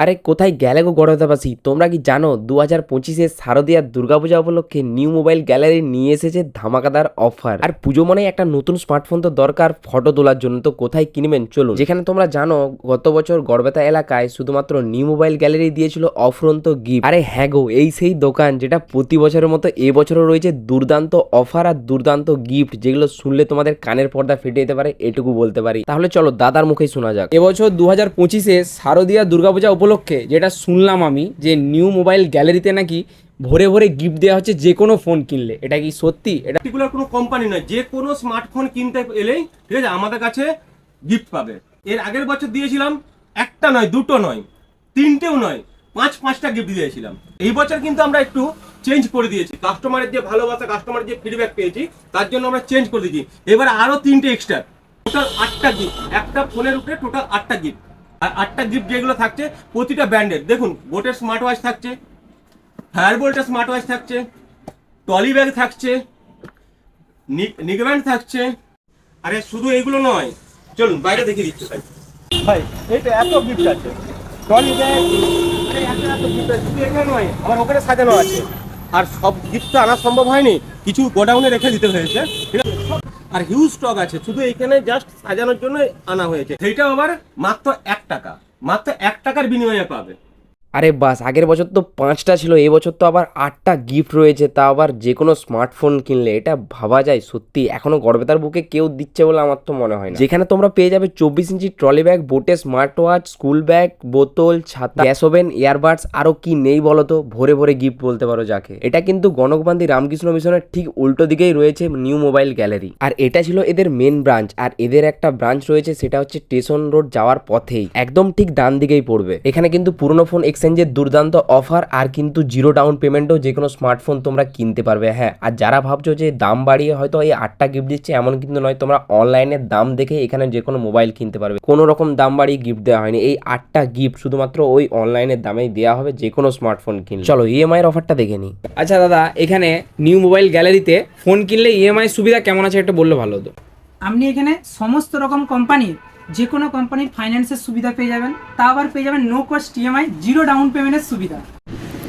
আরে কোথায় গেলে গো গড়দাবাসী তোমরা কি জানো দু হাজার পঁচিশে শারদীয়ার দুর্গাপূজা উপলক্ষে নিউ মোবাইল গ্যালারি নিয়ে এসেছে ধামাকাদার অফার। আর পুজো মানে একটা নতুন স্মার্টফোন তো দরকার, ফটো তোলার জন্য। তো কোথায় কিনবেন? চলুন। যেখানে তোমরা জানো, গত বছর গড়বেতা এলাকায় শুধুমাত্র নিউ মোবাইল গ্যালারি দিয়েছিল অফুরন্ত গিফট। আরে হ্যাঁ গো, এই সেই দোকান যেটা প্রতি বছরের মতো এবছরও রয়েছে দুর্দান্ত অফার আর দুর্দান্ত গিফট। যেগুলো শুনলে তোমাদের কানের পর্দা ফেটে যেতে পারে, এটুকু বলতে পারি। তাহলে চলো দাদার মুখেই শোনা যাক। এবছর দু হাজার পঁচিশে শারদীয়া দুর্গাপূজা উপলক্ষে যেটা শুনলাম আমি, যে নিউ মোবাইল গ্যালারিতে নাকি ভরে ভরে গিফট দেওয়া হচ্ছে যে কোনো ফোন কিনলে। এটা কি সত্যি? এটা পার্টিকুলার কোনো কোম্পানি নয়, যে কোনো স্মার্টফোন কিনতে এলেই, ঠিক আছে, আমাদের কাছে গিফট পাবে। এর আগের বছর দিয়েছিলাম, একটা নয়, দুটো নয়, তিনটেও নয়, পাঁচ, পাঁচটা গিফট দিয়েছিলাম। এই বছর কিন্তু আমরা একটু চেঞ্জ করে দিয়েছি। কাস্টমারের যে ভালোবাসা কাস্টমারের যে ফিডব্যাক পেয়েছি, তার জন্য আমরা চেঞ্জ করে দিয়েছি। এবার আরও তিনটে এক্সট্রা টোটাল আটটা গিফট একটা ফোনের উপরে টোটাল আটটা গিফট আর আটটা গিফট যেগুলো থাকছে, প্রতিটা ব্র্যান্ডের। দেখুন বোটের স্মার্ট ওয়াচ থাকছে ফায়ারবোল্টের স্মার্ট ওয়াচ থাকছে টলি ব্যাগ থাকছে নিগব্যান্ড থাকছে। আরে, শুধু এগুলো নয়। চলুন, বাইরে দেখে দিচ্ছি ভাই। ভাই এটা এত গিফট আছে। টলি ব্যাগ নয়, আমার ওখানে সাজানো আছে। আর সব গিফট আনা সম্ভব হয়নি। কিছু গোডাউনে রেখে দিতে হয়েছে। ঠিক আছে? আর হিউজ স্টক আছে। শুধু এখানে জাস্ট সাজানোর জন্য আনা হয়েছে। সেইটা আবার মাত্র এক টাকা। মাত্র এক টাকার বিনিময়ে পাবে। আরে বাস, আগের বছর তো পাঁচটা ছিল, এই বছর তো আবার আটটা গিফট রয়েছে, তা আবার যে কোনো স্মার্টফোন কিনলে, এটা ভাবা যায় সত্যি। এখনও গর্বেতার বুকে কেউ দিচ্ছে বলে আমার তো মনে হয় যেখানে তোমরা পেয়ে যাবে চব্বিশ ইঞ্চি ট্রলি ব্যাগ বোটে স্মার্ট ওয়াচ স্কুল ব্যাগ বোতল, ছাতা গ্যাস ওভেন ইয়ারবাডস আরও কি নেই বলো তো? ভরে ভরে গিফট বলতে পারো যাকে। এটা কিন্তু গণকবান্দি রামকৃষ্ণ মিশনের ঠিক উল্টো দিকেই রয়েছে নিউ মোবাইল গ্যালারি আর এটা ছিল এদের মেন ব্রাঞ্চ আর এদের একটা ব্রাঞ্চ রয়েছে, সেটা হচ্ছে স্টেশন রোড যাওয়ার পথেই। একদম ঠিক ডান দিকেই পড়বে। এখানে কিন্তু পুরনো ফোন এক্সচেঞ্জের দুর্দান্ত অফার আর কিন্তু জিরো ডাউন পেমেন্টও যে কোনো স্মার্টফোন তোমরা কিনতে পারবে। হ্যাঁ আর যারা ভাবছ যে দাম বাড়িয়ে হয়তো এই আটটা গিফট দিচ্ছে এমন কিন্তু নয় তোমরা অনলাইনে দাম দেখে এখানে যে কোনো মোবাইল কিনতে পারবে। কোনো রকম দাম বাড়িয়ে গিফট দেওয়া হয়নি। এই আটটা গিফট শুধুমাত্র ওই অনলাইনের দামেই দেওয়া হবে যে কোনো স্মার্টফোন কিনলে। চলো ইএমআই এর অফারটা দেখে নিই। আচ্ছা দাদা এখানে নিউ মোবাইল গ্যালারিতে ফোন কিনলে ইএমআই সুবিধা কেমন আছে একটু বললে ভালো হতো। আপনি এখানে সমস্ত রকম কোম্পানির যে কোনো কোম্পানির ফাইন্যান্সের সুবিধা পেয়ে যাবেন। তা আবার পেয়ে যাবেন no cost EMI zero down পেমেন্টের সুবিধা।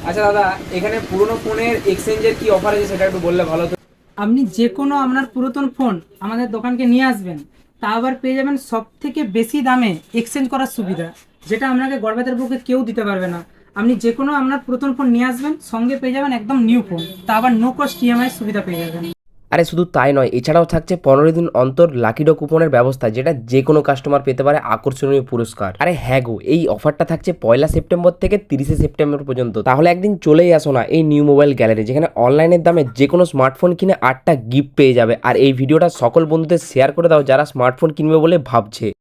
আচ্ছা দাদা এখানে পুরনো ফোনের এক্সচেঞ্জের কি অফার আছে সেটা একটু বললে ভালো হতো। আপনি যে কোনো আপনার পুরাতন ফোন আমাদের দোকানকে নিয়ে আসবেন তা আবার পেয়ে যাবেন সব থেকে বেশি দামে এক্সচেঞ্জ করার সুবিধা যেটা আপনাকে গর্বেতের পক্ষে কেউ দিতে পারবে না। আপনি যে কোনো আপনার পুরাতন ফোন নিয়ে আসবেন সঙ্গে পেয়ে যাবেন একদম নিউ ফোন তা আবার নো কস্ট ইএমআই সুবিধা পেয়ে যাবেন। আরে শুধু তাই নয়, এছাড়াও থাকছে পনেরো দিন অন্তর লাকিডো কুপনের ব্যবস্থা, যেটা যে কোনো কাস্টমার পেতে পারে আকর্ষণীয় পুরস্কার। আরে হ্যাঁ গো, এই অফারটা থাকছে পয়লা সেপ্টেম্বর থেকে তিরিশে সেপ্টেম্বর পর্যন্ত। তাহলে একদিন চলেই আসো না এই নিউ মোবাইল গ্যালারি যেখানে অনলাইনের দামে যে কোনো স্মার্টফোন কিনে আটটা গিফট পেয়ে যাবে। আর এই ভিডিওটা সকল বন্ধুদের শেয়ার করে দাও যারা স্মার্টফোন কিনবে বলে ভাবছে।